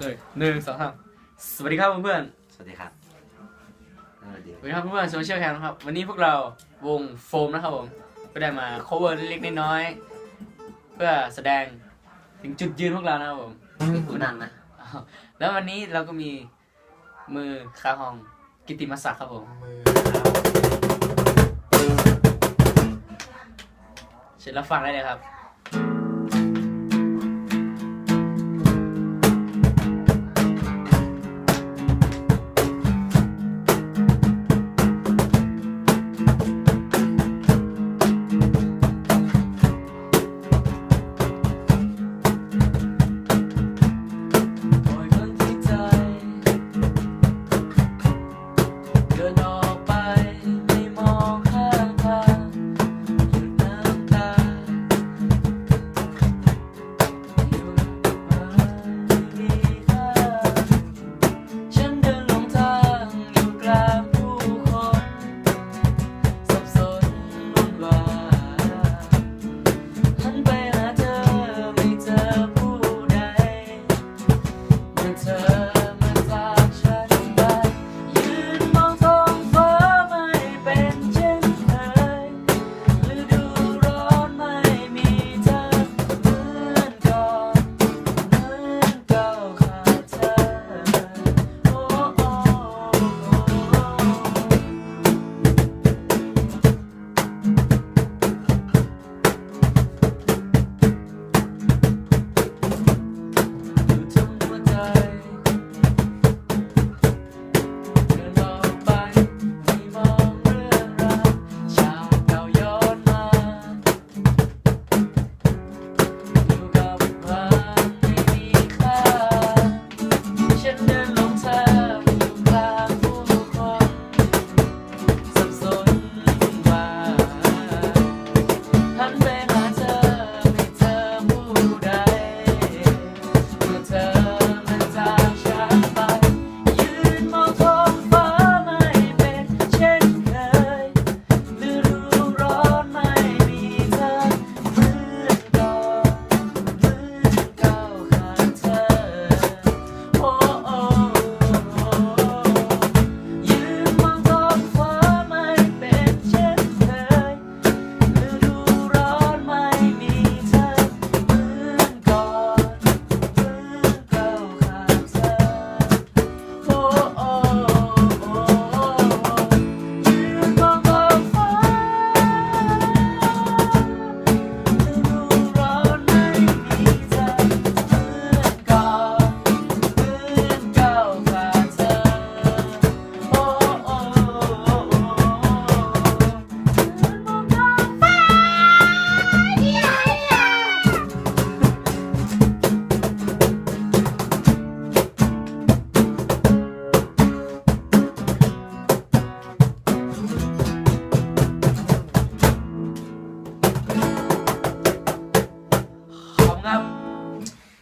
对หนึ่งสองสามสวัสดีครับเพื่อนสวัสดีครับสวัสดีครับเพื่อนโซเชียลแคนนะครับ วันนี้พวกเราวงโฟมนะครับผมก็ได้มา cover เล็กน้อยเพื่อแสดงถึงจุดยืนพวกเรานะครับผมมีหูดังนะแล้ววันนี้เราก็มีมือคาฮองกิติมศักดิ์ครับผมเสร็จแล้วฟังได้เลยครับ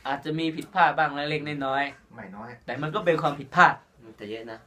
อาจจะมีผิดพลาดบ้างเล็กๆน้อยๆไม่น้อยแต่มันก็เป็นความผิดพลาด มันจะเยอะนะ